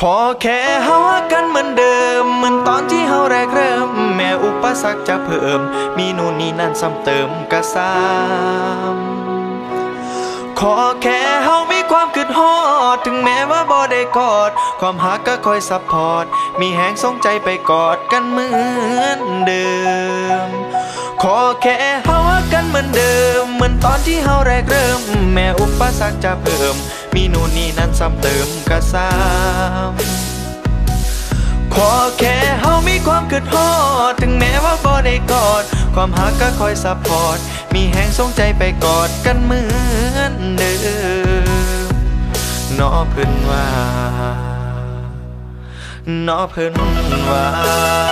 ขอแค่เฮากันเหมือนเดิม เหมือนตอนที่เฮาแรกเริ่ม แม้อุปสรรคจะเพิ่ม มีนู่นนี่นั่นซ้ำเติมก็ซ้ำขอแค่เฮามีความคิดฮอด ถึงแม้ว่าบ่ได้กอด ความหักก็คอยซัพพอร์ต มีแหงสงใจไปกอดกันเหมือนเดิม ขอแค่เฮากกันเหมือนเดิม เหมือนตอนที่เฮาแรกเริ่ม แม้อุปสรรคจะเพิ่ม มีนู่นนี่นั่นซ้ำเติมก็ซ้ำขอแค่เฮามีความคิดฮอด ถึงแม้ว่าบ่ได้กอด ความหักก็คอยซัพพอร์ต มีแหงสงใจไปกอดกันเหมือนเดิมนอเพิ่นว่านอเพิ่นว่า